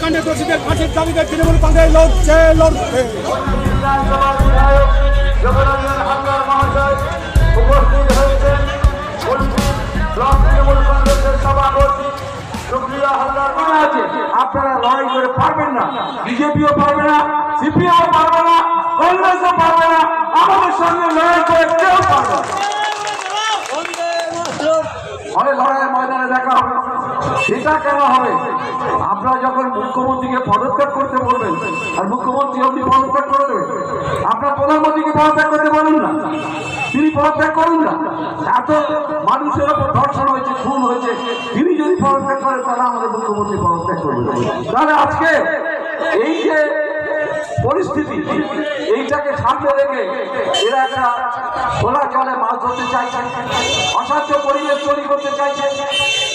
চিকার কাণ্ডে দোষীদের ফাঁসির দাবিতে তৃণমূল কংগ্রেস লড়ছে লড়ছে। বিধানসভার বিধায়ক যোগরঞ্জন হালদার মহাশয় উপস্থিত হয়েছেন। বলছি ব্লক তৃণমূল কংগ্রেসের সভাপতি সুপ্রিয়া হালদার। মনে আছে আপনারা লড়াই করে পারবেন না বিজেপিও পারবে না সিপিএও পারবে না কংগ্রেসও পারবে না আমাদের সঙ্গে লড়াই করে কেউ পারবে না। ফলে লড়াইয়ের ময়দানে দেখা হবে। সেটা কেন হবে? আপনারা যখন মুখ্যমন্ত্রীকে পদত্যাগ করতে বলবেন, আর মুখ্যমন্ত্রী আপনি পদত্যাগ করে দেবেন আপনার প্রধানমন্ত্রীকে পদত্যাগ করতে বলুন না। তিনি পদত্যাগ করুন না। এত মানুষের ওপর ধর্ষণ হয়েছে, খুন হয়েছে। তিনি যদি পদত্যাগ করেন, তাহলে আমাদের মুখ্যমন্ত্রী পদত্যাগ করবেন। তাহলে আজকে এই যে পরিস্থিতি এইটাকে সামনে রেখে এরা একটা খোলা জলে মাছ ধরতে চাইছে, অসাধ্য পরিবেশ তৈরি করতে চাইছে।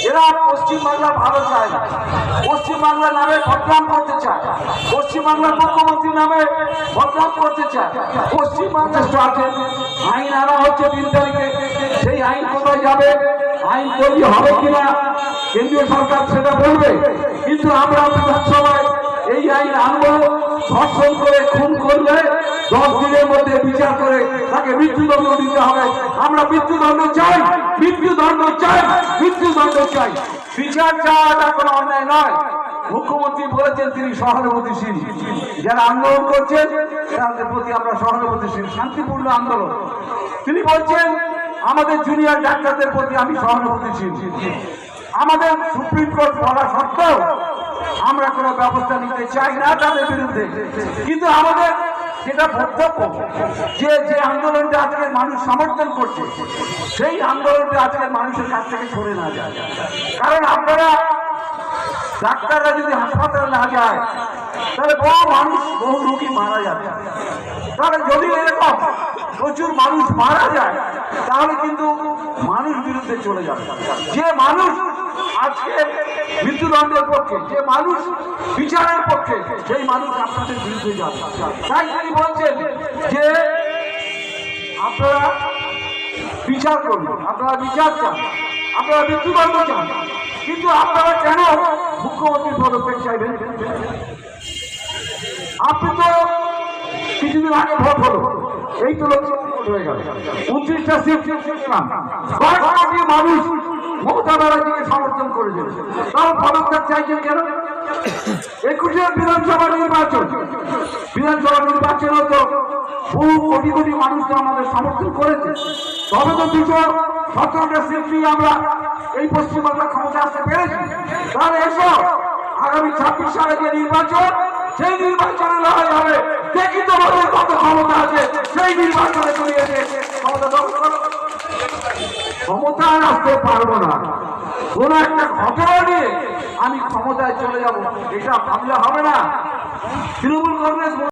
এরা পশ্চিমবাংলা ভালো চায় না। পশ্চিমবাংলার নামে বদনাম করতে চায়। পশ্চিমবাংলার মুখ্যমন্ত্রীর নামে বদনাম করতে চায়। পশ্চিমবাংলা আছে আইন আনা হচ্ছে তিন তারিখে। সেই আইন কোথায় যাবে? আইন তৈরি হবে কিনা? কেন্দ্রীয় সরকার সেটা বলবে। কিন্তু আমরা বিধানসভায় এই আইন আনব ধর্ষণ করে খুন করলে দশ দিনের মধ্যে বিচার করে তাকে মৃত্যুদণ্ড দিতে হবে। আমরা মৃত্যুদণ্ড চাই মৃত্যুদণ্ড চাই মৃত্যুদণ্ড চাই। বিচার চাওয়াটা কোনো অন্যায় নয়। মুখ্যমন্ত্রী বলেছেন, তিনি সহানুভূতিশীল। যারা আন্দোলন করছেন, তাদের প্রতি আমরা সহানুভূতিশীল। শান্তিপূর্ণ আন্দোলন। তিনি বলছেন, আমাদের জুনিয়র ডাক্তারদের প্রতি আমি সহানুভূতিশীল। আমাদের সুপ্রিম কোর্ট বলা সত্ত্বেও আমরা কোনো ব্যবস্থা নিতে চাই না তাদের বিরুদ্ধে। কিন্তু আমাদের যেটা বক্তব্য, যে যে আন্দোলনটা আজকের মানুষ সমর্থন করছে, সেই আন্দোলনটা আজকের মানুষের কাছ থেকে সরে না যায়। কারণ আপনারা ডাক্তাররা যদি হাসপাতালে না যায়, তাহলে বহু মানুষ, বহু রোগী মারা যাবে। তাহলে যদি এরকম প্রচুর মানুষ মারা যায়, তাহলে কিন্তু মানুষ বিরুদ্ধে চলে যাবে। যে মানুষ আজকে মৃত্যুদণ্ডের পক্ষে, যে মানুষ বিচারের পক্ষে, সেই মানুষ আপনাদের বিরুদ্ধে যাবে। তাই তিনি বলছেন যে আপনারা বিচার করুন, আপনারা বিচার চান, আপনারা মৃত্যুদণ্ড চান, কিন্তু আপনারা কেন মুখ্যমন্ত্রীর পদক্ষেপ চাইবেন? আপনি তো কিছুদিন আগে ভোট হলো, এই তো লোকসভা হয়ে গেল। উনত্রিশটা সিট মানুষ মমতা ব্যানার্জিকে সমর্থন করেছেন তারা পদক্ষেপ চাইছেন কেন? একুশে বিধানসভা নির্বাচন। বিধানসভা নির্বাচন তো বহু কোটি কোটি মানুষ আমাদের সমর্থন করেছে। তবে তো দুশো সতেরোটা সিট আমরা এই পশ্চিমবাংলা ক্ষমতা আসতে পেরেছি। তাহলে এসো, আগামী ছাব্বিশ সালে যে নির্বাচন, সেই নির্বাচনে লড়াই হবে। দেখি তোমাদের কত ক্ষমতা আছে। সেই নির্বাচনে চলে এসে ক্ষমতা দখল করো। ক্ষমতা আসতে পারব না কোন একটা ঘটনা নিয়ে আমি ক্ষমতায় চলে যাব, এটা ভাবলে হবে না তৃণমূল কংগ্রেস